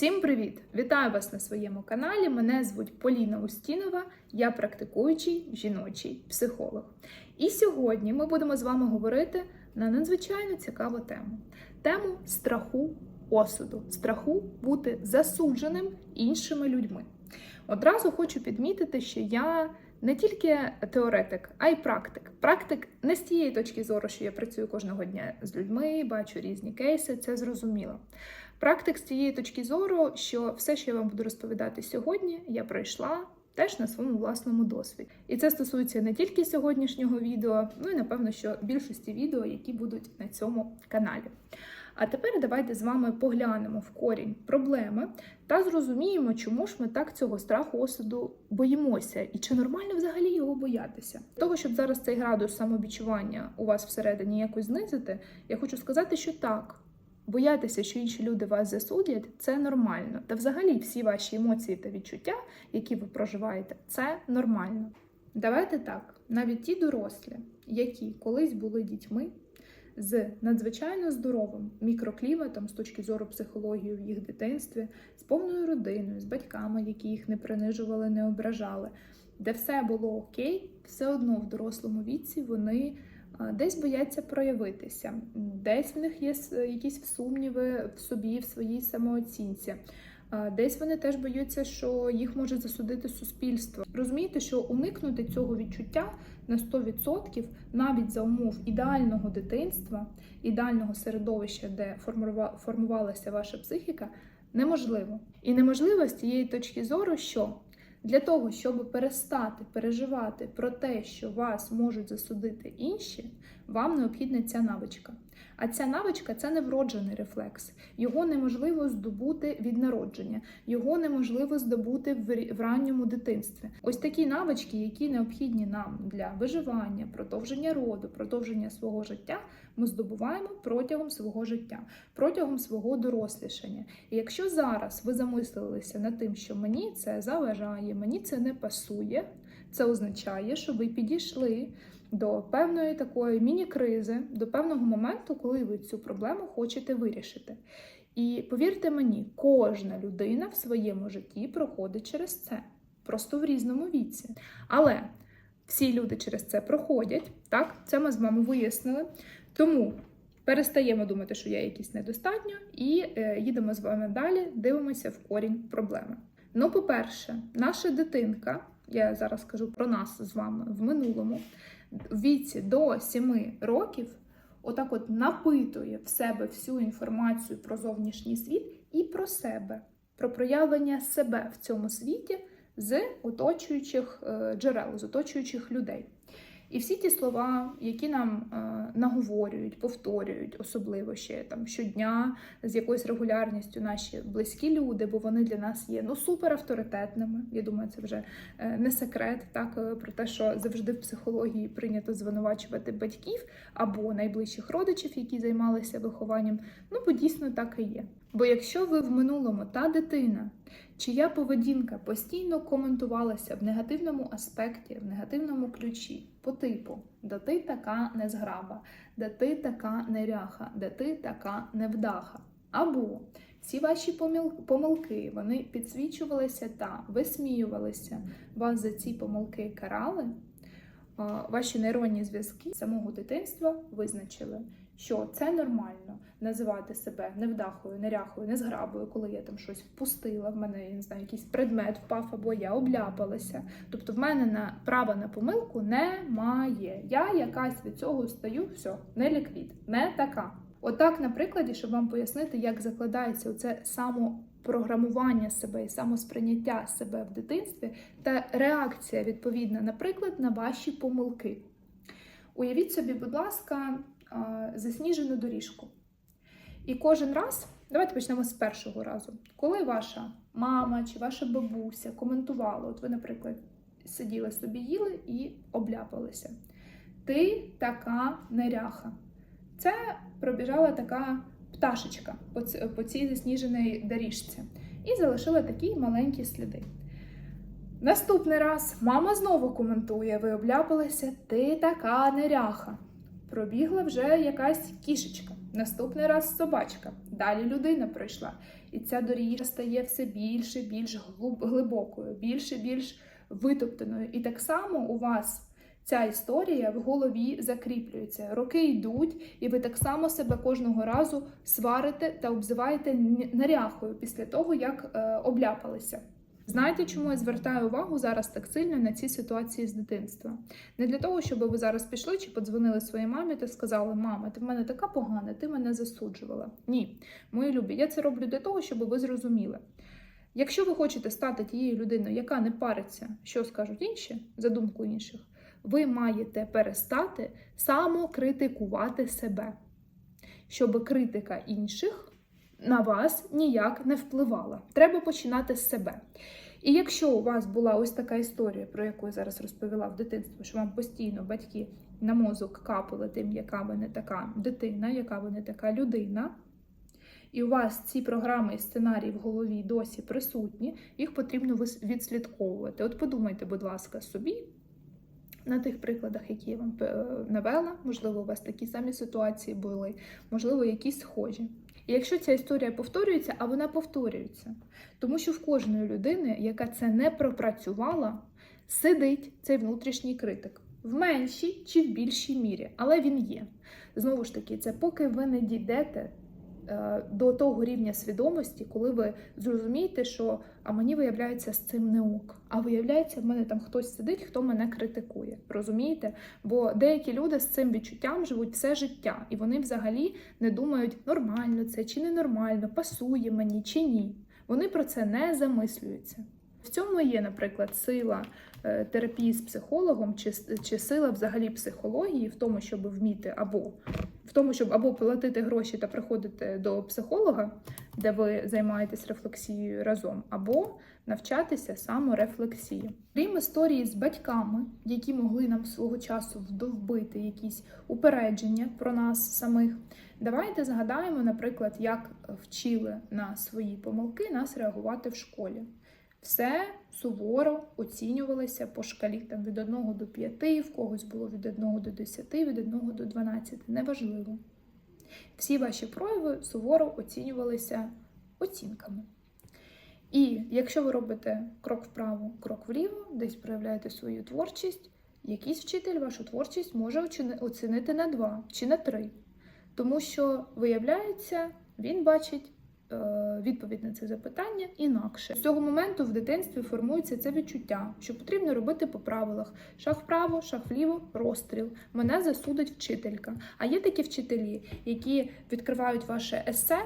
Всім привіт! Вітаю вас на своєму каналі. Мене звуть Поліна Устінова, я практикуючий жіночий психолог. І сьогодні ми будемо з вами говорити на надзвичайно цікаву тему: тему страху осуду, страху бути засудженим іншими людьми. Одразу хочу підмітити, що я не тільки теоретик, а й практик. Практик не з тієї точки зору, що я працюю кожного дня з людьми, бачу різні кейси, це зрозуміло. Практик з тієї точки зору, що все, що я вам буду розповідати сьогодні, я пройшла теж на своєму власному досвіді. І це стосується не тільки сьогоднішнього відео, ну і напевно, що більшості відео, які будуть на цьому каналі. А тепер давайте з вами поглянемо в корінь проблеми та зрозуміємо, чому ж ми так цього страху осуду боїмося, і чи нормально взагалі його боятися. Для Того, щоб зараз цей градус самовідчування у вас всередині якось знизити, я хочу сказати, що так. Боятися, що інші люди вас засудять, це нормально. Та взагалі всі ваші емоції та відчуття, які ви проживаєте, це нормально. Давайте так, навіть ті дорослі, які колись були дітьми з надзвичайно здоровим мікрокліматом з точки зору психології в їх дитинстві, з повною родиною, з батьками, які їх не принижували, не ображали, де все було окей, все одно в дорослому віці вони. Десь бояться проявитися, десь в них є якісь сумніви в собі, в своїй самооцінці. Десь вони теж боються, що їх може засудити суспільство. Розумієте, що уникнути цього відчуття на 100% навіть за умов ідеального дитинства, ідеального середовища, де формувалася ваша психіка, неможливо. І неможливо з тієї точки зору, що для того, щоб перестати переживати про те, що вас можуть засудити інші, вам необхідна ця навичка. А ця навичка це не вроджений рефлекс. Його неможливо здобути від народження, його неможливо здобути в ранньому дитинстві. Ось такі навички, які необхідні нам для виживання, продовження роду, продовження свого життя, ми здобуваємо протягом свого життя, протягом свого дорослішання. І якщо зараз ви замислилися над тим, що мені це заважає, мені це не пасує, це означає, що ви підійшли до певної такої міні-кризи, до певного моменту, коли ви цю проблему хочете вирішити. І повірте мені, кожна людина в своєму житті проходить через це, просто в різному віці. Але всі люди через це проходять, так, це ми з вами вияснили. Тому перестаємо думати, що я якийсь недостатньо, і е, їдемо з вами далі, дивимося в корінь проблеми. Ну, по-перше, наша дитинка, я зараз кажу про нас з вами в минулому, в віці до 7 років, отак от напитує в себе всю інформацію про зовнішній світ і про себе, про проявлення себе в цьому світі з оточуючих е, джерел, з оточуючих людей. І всі ті слова, які нам е, наговорюють, повторюють, особливо ще там щодня з якоюсь регулярністю наші близькі люди, бо вони для нас є ну супер авторитетними. Я думаю, це вже е, не секрет, так е, про те, що завжди в психології прийнято звинувачувати батьків або найближчих родичів, які займалися вихованням. Ну бо дійсно так і є. Бо якщо ви в минулому та дитина, чия поведінка постійно коментувалася в негативному аспекті, в негативному ключі, по типу да ти така незграба, да ти така неряха, да ти така невдаха. Або всі ваші помилки вони підсвічувалися та висміювалися, вас за ці помилки карали. Ваші нейронні зв'язки самого дитинства визначили, що це нормально називати себе невдахою, неряхою, незграбою, коли я там щось впустила, в мене я не знаю, якийсь предмет впав або я обляпалася. Тобто в мене на права на помилку немає. Я якась від цього стаю, все, не ліквід, не така. Отак, на прикладі, щоб вам пояснити, як закладається оце самопрограмування себе і самосприйняття себе в дитинстві та реакція відповідна, наприклад, на ваші помилки. Уявіть собі, будь ласка, засніжену доріжку. І кожен раз, давайте почнемо з першого разу, коли ваша мама чи ваша бабуся коментувала, от ви, наприклад, сиділи собі, їли і обляпалися. Ти така неряха. Це пробіжала така пташечка по цій засніженій доріжці. І залишила такі маленькі сліди. Наступний раз мама знову коментує: ви обляпалися, ти така неряха. Пробігла вже якась кішечка Наступний раз собачка. Далі людина пройшла. І ця доріжка стає все більше, більш глибокою, більше, більш витоптаною. І так само у вас ця історія в голові закріплюється. Роки йдуть, і ви так само себе кожного разу сварите та обзиваєте н- неряхою після того, як е, обляпалися. Знаєте, чому я звертаю увагу зараз так сильно на ці ситуації з дитинства? Не для того, щоб ви зараз пішли чи подзвонили своїй мамі та сказали: Мама, ти в мене така погана, ти мене засуджувала. Ні, мої любі, я це роблю для того, щоб ви зрозуміли. Якщо ви хочете стати тією людиною, яка не париться, що скажуть інші, за думку інших, ви маєте перестати самокритикувати себе, щоб критика інших на вас ніяк не впливала. Треба починати з себе. І якщо у вас була ось така історія, про яку я зараз розповіла в дитинстві, що вам постійно батьки на мозок капали тим, яка ви не така дитина, яка ви не така людина, і у вас ці програми і сценарії в голові досі присутні, їх потрібно відслідковувати. От подумайте, будь ласка, собі на тих прикладах, які я вам е, навела, можливо, у вас такі самі ситуації були, можливо, якісь схожі. І якщо ця історія повторюється, а вона повторюється, тому що в кожної людини, яка це не пропрацювала, сидить цей внутрішній критик. В меншій чи в більшій мірі, але він є. Знову ж таки, це поки ви не дійдете до того рівня свідомості, коли ви зрозумієте, що а мені виявляється з цим не ок. А виявляється, в мене там хтось сидить, хто мене критикує. Розумієте? Бо деякі люди з цим відчуттям живуть все життя, і вони взагалі не думають, нормально це чи не нормально, пасує мені чи ні. Вони про це не замислюються. В цьому є, наприклад, сила е, терапії з психологом, чи, чи сила взагалі психології в тому, щоб вміти або в тому, щоб або платити гроші та приходити до психолога, де ви займаєтесь рефлексією разом, або навчатися саморефлексії. Крім історії з батьками, які могли нам свого часу вдовбити якісь упередження про нас самих. Давайте згадаємо, наприклад, як вчили на свої помилки нас реагувати в школі. Все суворо оцінювалося по шкалі там, від 1 до 5, в когось було від 1 до 10, від 1 до 12. Неважливо. Всі ваші прояви суворо оцінювалися оцінками. І якщо ви робите крок вправо, крок вліво, десь проявляєте свою творчість, якийсь вчитель вашу творчість може оцінити на 2 чи на 3. Тому що, виявляється, він бачить відповідь на це запитання інакше. З цього моменту в дитинстві формується це відчуття, що потрібно робити по правилах: шах вправо, шах вліво, розстріл. Мене засудить вчителька. А є такі вчителі, які відкривають ваше есе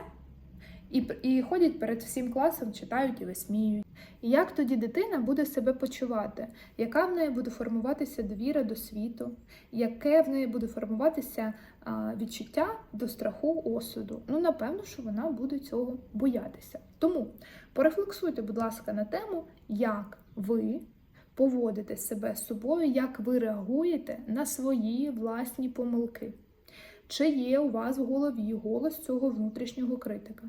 і, і ходять перед всім класом, читають і висміюють. І як тоді дитина буде себе почувати? Яка в неї буде формуватися довіра до світу? Яке в неї буде формуватися а, відчуття до страху осуду? Ну, напевно, що вона буде цього боятися. Тому порефлексуйте, будь ласка, на тему, як ви поводите себе з собою, як ви реагуєте на свої власні помилки. Чи є у вас в голові голос цього внутрішнього критика?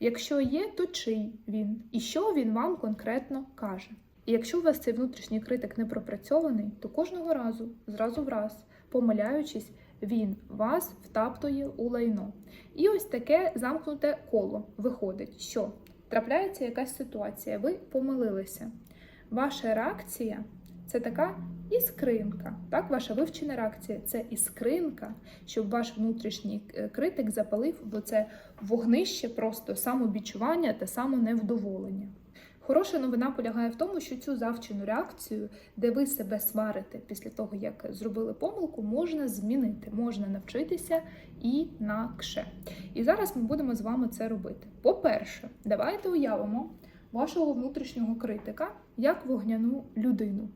Якщо є, то чий він? І що він вам конкретно каже? І якщо у вас цей внутрішній критик не пропрацьований, то кожного разу, зразу в раз, помиляючись, він вас втаптує у лайно. І ось таке замкнуте коло виходить, що трапляється якась ситуація, ви помилилися. Ваша реакція це така іскринка. Так, ваша вивчена реакція це іскринка, щоб ваш внутрішній е, критик запалив, бо це вогнище просто самобічування та самоневдоволення. Хороша новина полягає в тому, що цю завчену реакцію, де ви себе сварите після того, як зробили помилку, можна змінити, можна навчитися інакше. І зараз ми будемо з вами це робити. По-перше, давайте уявимо вашого внутрішнього критика як вогняну людину.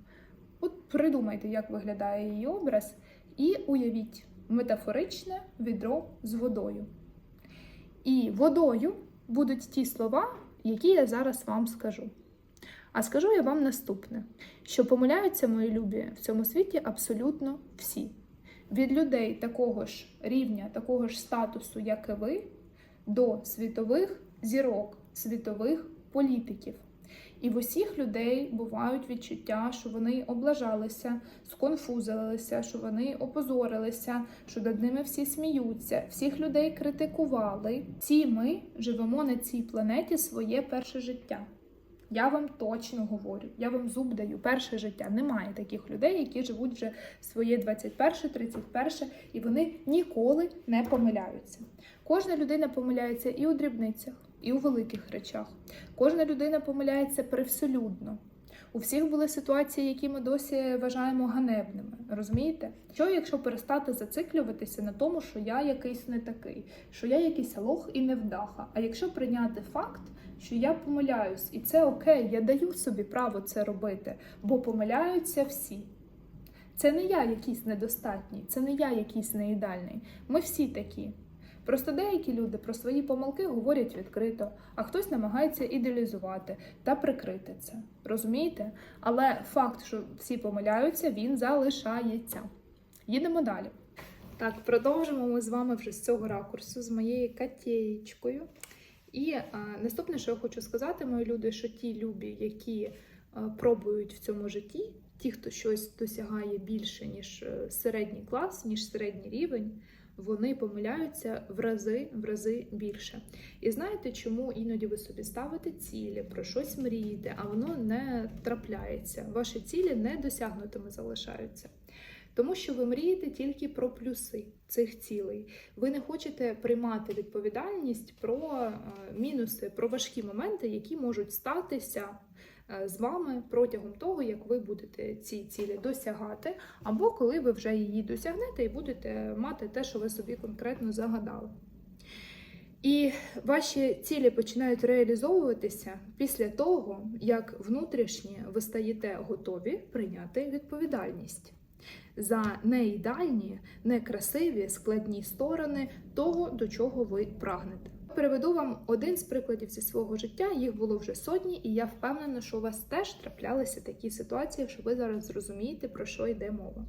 От придумайте, як виглядає її образ, і уявіть метафоричне відро з водою. І водою будуть ті слова, які я зараз вам скажу. А скажу я вам наступне: що помиляються мої любі в цьому світі абсолютно всі. Від людей такого ж рівня, такого ж статусу, як і ви, до світових зірок, світових політиків. І в усіх людей бувають відчуття, що вони облажалися, сконфузилися, що вони опозорилися, що над ними всі сміються, всіх людей критикували. Всі ми живемо на цій планеті своє перше життя. Я вам точно говорю, я вам зуб даю перше життя. Немає таких людей, які живуть вже своє 21, 31, і вони ніколи не помиляються. Кожна людина помиляється і у дрібницях, і у великих речах. Кожна людина помиляється привселюдно. У всіх були ситуації, які ми досі вважаємо ганебними. Розумієте? Що якщо перестати зациклюватися на тому, що я якийсь не такий, що я якийсь лох і невдаха? А якщо прийняти факт, що я помиляюсь, і це окей, я даю собі право це робити, бо помиляються всі. Це не я якийсь недостатній, це не я якийсь неідеальний. Ми всі такі. Просто деякі люди про свої помилки говорять відкрито, а хтось намагається ідеалізувати та прикрити це. Розумієте? Але факт, що всі помиляються, він залишається. Їдемо далі. Так, продовжимо ми з вами вже з цього ракурсу, з моєю катєєчкою. І а, наступне, що я хочу сказати, мої люди, що ті любі, які а, пробують в цьому житті, ті, хто щось досягає більше, ніж е, середній клас, ніж середній рівень, вони помиляються в рази, в рази більше. І знаєте, чому іноді ви собі ставите цілі, про щось мрієте, а воно не трапляється. Ваші цілі недосягнутими залишаються. Тому що ви мрієте тільки про плюси цих цілей. Ви не хочете приймати відповідальність про е, мінуси, про важкі моменти, які можуть статися з вами протягом того, як ви будете ці цілі досягати, або коли ви вже її досягнете і будете мати те, що ви собі конкретно загадали. І ваші цілі починають реалізовуватися після того, як внутрішнє ви стаєте готові прийняти відповідальність за неідеальні, некрасиві, складні сторони того, до чого ви прагнете. Переведу вам один з прикладів зі свого життя. Їх було вже сотні, і я впевнена, що у вас теж траплялися такі ситуації, що ви зараз зрозумієте, про що йде мова.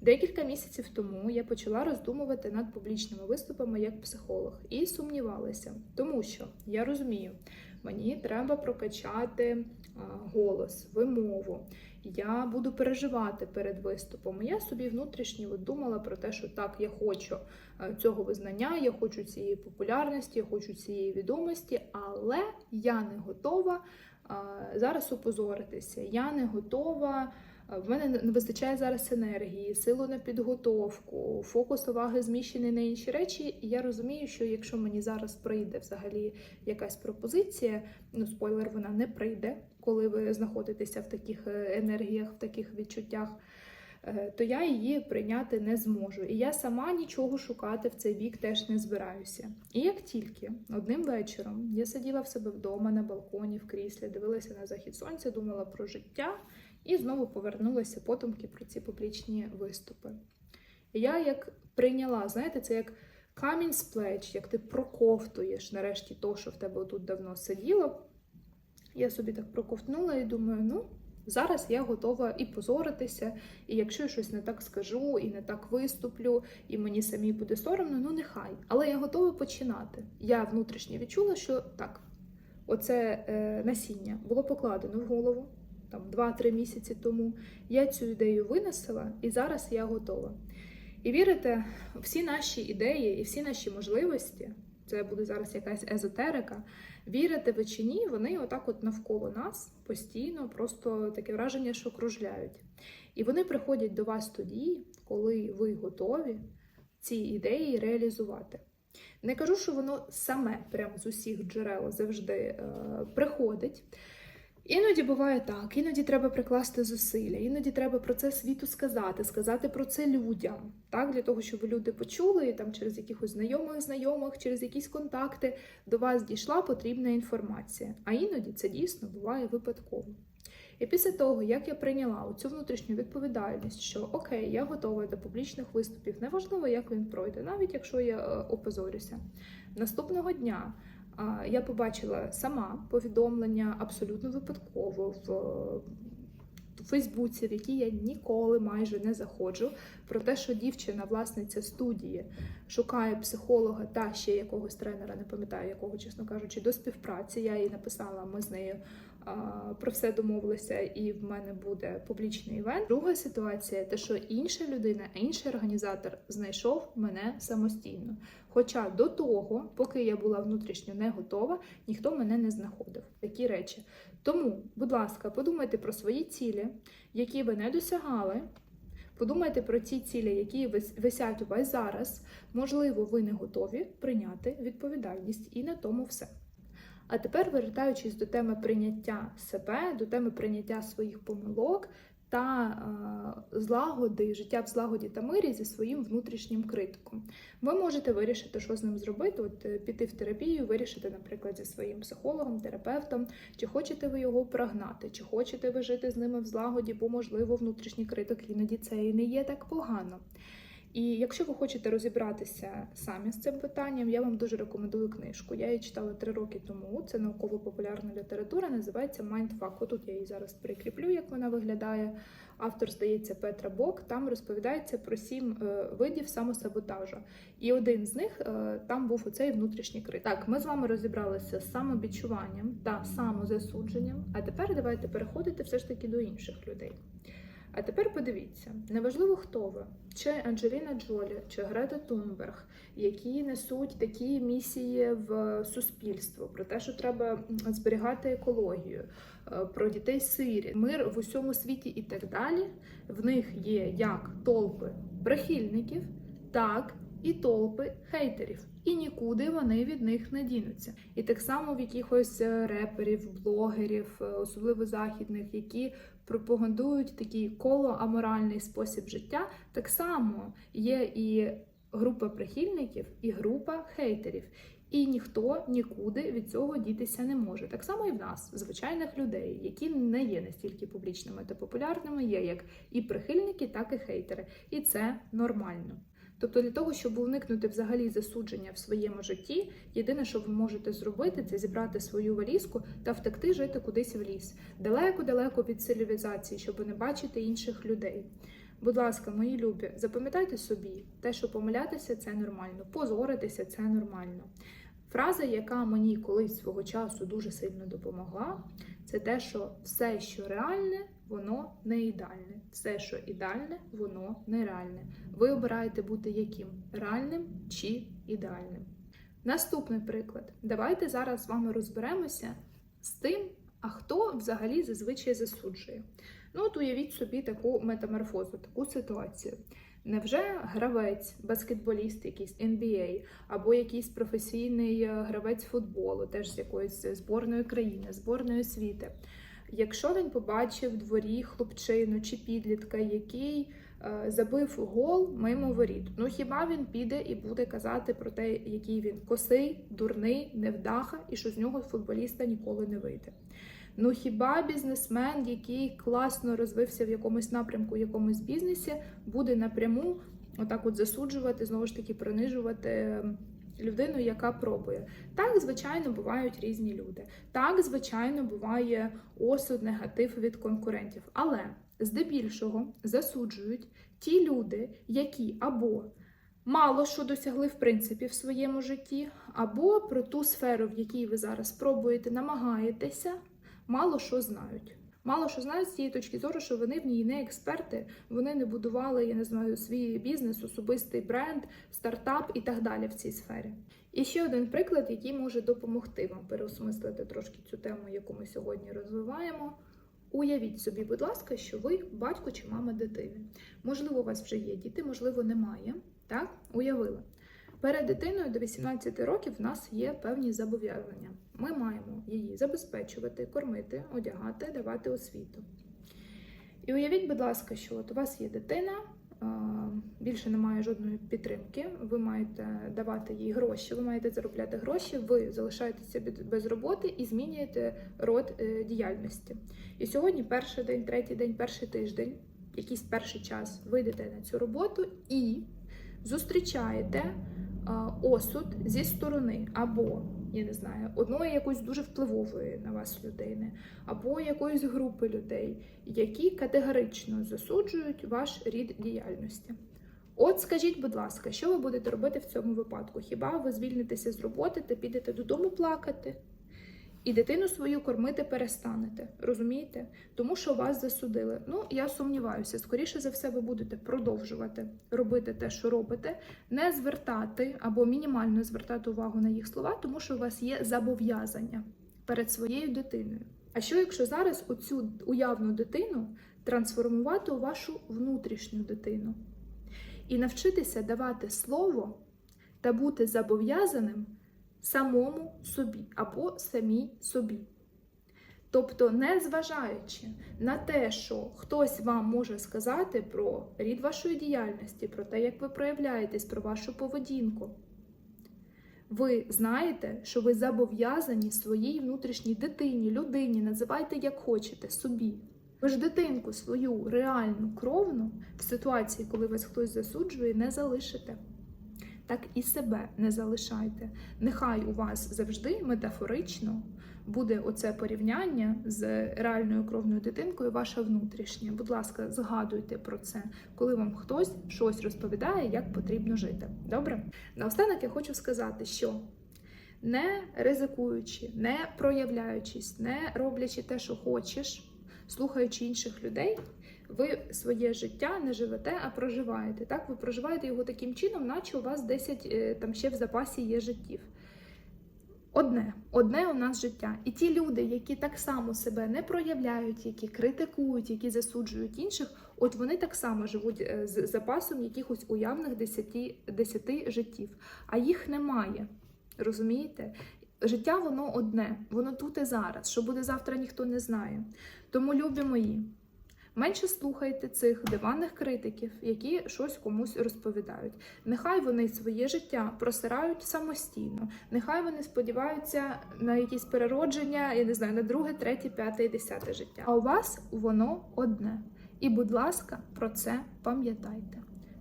Декілька місяців тому я почала роздумувати над публічними виступами як психолог і сумнівалася, тому що я розумію, мені треба прокачати голос, вимову. Я буду переживати перед виступом. Я собі внутрішньо думала про те, що так, я хочу е, цього визнання, я хочу цієї популярності, я хочу цієї відомості, але я не готова е, зараз опозоритися. Я не готова. В мене не вистачає зараз енергії, силу на підготовку, фокус уваги зміщений на інші речі. І я розумію, що якщо мені зараз прийде взагалі якась пропозиція, ну спойлер, вона не прийде, коли ви знаходитеся в таких е, енергіях, в таких відчуттях, е, то я її прийняти не зможу. І я сама нічого шукати в цей бік теж не збираюся. І як тільки одним вечором я сиділа в себе вдома на балконі, в кріслі, дивилася на захід сонця, думала про життя і знову повернулася потомки про ці публічні виступи. Я як прийняла, знаєте, це як камінь з плеч, як ти проковтуєш нарешті то, що в тебе тут давно сиділо. Я собі так проковтнула і думаю, ну, зараз я готова і позоритися, і якщо я щось не так скажу, і не так виступлю, і мені самі буде соромно, ну нехай. Але я готова починати. Я внутрішньо відчула, що так, оце е, насіння було покладено в голову там 2-3 місяці тому. Я цю ідею винесла, і зараз я готова. І вірите, всі наші ідеї і всі наші можливості, це буде зараз якась езотерика. Вірите ви чи ні, вони отак от навколо нас постійно, просто таке враження, що кружляють. І вони приходять до вас тоді, коли ви готові ці ідеї реалізувати. Не кажу, що воно саме прямо з усіх джерел завжди е, приходить. Іноді буває так, іноді треба прикласти зусилля, іноді треба про це світу сказати, сказати про це людям, так, для того, щоб люди почули і там через якихось знайомих знайомих, через якісь контакти до вас дійшла потрібна інформація. А іноді це дійсно буває випадково. І після того, як я прийняла цю внутрішню відповідальність, що окей, я готова до публічних виступів, неважливо, як він пройде, навіть якщо я е, опозорюся. Наступного дня я побачила сама повідомлення абсолютно випадково в в Фейсбуці, в які я ніколи майже не заходжу, про те, що дівчина, власниця студії, шукає психолога та ще якогось тренера, не пам'ятаю якого, чесно кажучи, до співпраці. Я їй написала, ми з нею про все домовилися, і в мене буде публічний івент. Друга ситуація те, що інша людина, інший організатор знайшов мене самостійно. Хоча до того, поки я була внутрішньо не готова, ніхто мене не знаходив. Такі речі. Тому, будь ласка, подумайте про свої цілі, які ви не досягали. Подумайте про ті цілі, які вис- висять у вас зараз. Можливо, ви не готові прийняти відповідальність, і на тому все. А тепер, вертаючись до теми прийняття себе, до теми прийняття своїх помилок та е, злагоди, життя в злагоді та мирі зі своїм внутрішнім критиком. Ви можете вирішити, що з ним зробити, от е, піти в терапію, вирішити, наприклад, зі своїм психологом, терапевтом, чи хочете ви його прогнати, чи хочете ви жити з ними в злагоді, бо, можливо, внутрішній критик іноді це і не є так погано. І якщо ви хочете розібратися самі з цим питанням, я вам дуже рекомендую книжку. Я її читала три роки тому. Це науково-популярна література, називається Mindfuck. Отут я її зараз прикріплю, як вона виглядає. Автор, здається, Петра Бок. Там розповідається про сім е, видів самосаботажу. І один з них е, там був оцей внутрішній крит. Так, ми з вами розібралися з самовідчуванням та самозасудженням. А тепер давайте переходити все ж таки до інших людей. А тепер подивіться, неважливо хто ви, чи Анджеліна Джолі, чи Грета Тунберг, які несуть такі місії в суспільство про те, що треба зберігати екологію, е, про дітей сирі, мир в усьому світі і так далі. В них є як толпи прихильників, так і толпи хейтерів. І нікуди вони від них не дінуться. І так само в якихось е, реперів, блогерів, е, особливо західних, які пропагандують такий колоаморальний спосіб життя, так само є і група прихильників, і група хейтерів. І ніхто нікуди від цього дітися не може. Так само і в нас, звичайних людей, які не є настільки публічними та популярними, є як і прихильники, так і хейтери. І це нормально. Тобто для того, щоб уникнути взагалі засудження в своєму житті, єдине, що ви можете зробити, це зібрати свою валізку та втекти жити кудись в ліс, далеко-далеко від цивілізації, щоб не бачити інших людей. Будь ласка, мої любі, запам'ятайте собі, те, що помилятися це нормально, позоритися це нормально. Фраза, яка мені колись свого часу дуже сильно допомогла, це те, що все, що реальне, воно не ідеальне. Все, що ідеальне, воно нереальне. Ви обираєте бути яким реальним чи ідеальним. Наступний приклад. Давайте зараз з вами розберемося з тим, а хто взагалі зазвичай засуджує. Ну, от уявіть собі таку метаморфозу, таку ситуацію. Невже гравець, баскетболіст, якийсь NBA, або якийсь професійний е, гравець футболу, теж з якоїсь зборної країни, зборної світу, якщо він побачив в дворі хлопчину чи підлітка, який е, забив гол мимо воріт, ну хіба він піде і буде казати про те, який він косий, дурний, невдаха, і що з нього футболіста ніколи не вийде? Ну хіба бізнесмен, який класно розвився в якомусь напрямку, в якомусь бізнесі, буде напряму отак от засуджувати, знову ж таки, принижувати людину, яка пробує? Так, звичайно, бувають різні люди. Так, звичайно, буває осуд, негатив від конкурентів. Але здебільшого засуджують ті люди, які або мало що досягли в принципі в своєму житті, або про ту сферу, в якій ви зараз пробуєте, намагаєтеся мало що знають. Мало що знають з цієї точки зору, що вони в ній не експерти, вони не будували, я не знаю, свій бізнес, особистий бренд, стартап і так далі в цій сфері. І ще один приклад, який може допомогти вам переосмислити трошки цю тему, яку ми сьогодні розвиваємо. Уявіть собі, будь ласка, що ви батько чи мама дитини. Можливо, у вас вже є діти, можливо, немає. Так, уявили. Перед дитиною до 18 років в нас є певні зобов'язання. Ми маємо її забезпечувати, кормити, одягати, давати освіту. І уявіть, будь ласка, що от у вас є дитина, більше немає жодної підтримки, ви маєте давати їй гроші, ви маєте заробляти гроші, ви залишаєтеся без роботи і змінюєте род е, діяльності. І сьогодні перший день, третій день, перший тиждень, якийсь перший час ви йдете на цю роботу і зустрічаєте осуд зі сторони або я не знаю, одної якоїсь дуже впливової на вас людини, або якоїсь групи людей, які категорично засуджують ваш рід діяльності. От скажіть, будь ласка, що ви будете робити в цьому випадку? Хіба ви звільнитеся з роботи та підете додому плакати? І дитину свою кормити перестанете, розумієте? Тому що вас засудили. Ну, я сумніваюся, скоріше за все, ви будете продовжувати робити те, що робите, не звертати або мінімально звертати увагу на їх слова, тому що у вас є зобов'язання перед своєю дитиною. А що якщо зараз оцю уявну дитину трансформувати у вашу внутрішню дитину і навчитися давати слово та бути зобов'язаним самому собі або самій собі. Тобто, не зважаючи на те, що хтось вам може сказати про рід вашої діяльності, про те, як ви проявляєтесь, про вашу поведінку, ви знаєте, що ви зобов'язані своїй внутрішній дитині, людині, називайте як хочете, собі. Ви ж дитинку свою реальну кровну в ситуації, коли вас хтось засуджує, не залишите. Так і себе не залишайте. Нехай у вас завжди метафорично буде оце порівняння з реальною кровною дитинкою, ваша внутрішня. Будь ласка, згадуйте про це, коли вам хтось щось розповідає, як потрібно жити. Добре? Наостанок я хочу сказати, що не ризикуючи, не проявляючись, не роблячи те, що хочеш, слухаючи інших людей, ви своє життя не живете, а проживаєте. Так, ви проживаєте його таким чином, наче у вас 10 е, там ще в запасі є життів. Одне, одне у нас життя. І ті люди, які так само себе не проявляють, які критикують, які засуджують інших, от вони так само живуть е, з запасом якихось уявних 10, 10 життів, а їх немає. Розумієте? Життя воно одне, воно тут і зараз. Що буде завтра, ніхто не знає. Тому, любі мої, менше слухайте цих диванних критиків, які щось комусь розповідають. Нехай вони своє життя просирають самостійно, нехай вони сподіваються на якісь переродження, я не знаю, на друге, третє, п'яте і десяте життя. А у вас воно одне. І, будь ласка, про це пам'ятайте.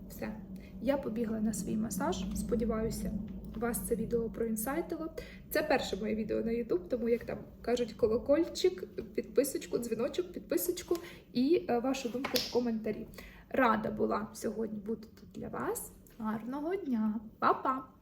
Все, я побігла на свій масаж. Сподіваюся, вас це відео проінсайтило. Це перше моє відео на YouTube, тому як там кажуть колокольчик, підписочку, дзвіночок, підписочку і е, вашу думку в коментарі. Рада була сьогодні бути тут для вас. Гарного дня, Па-па!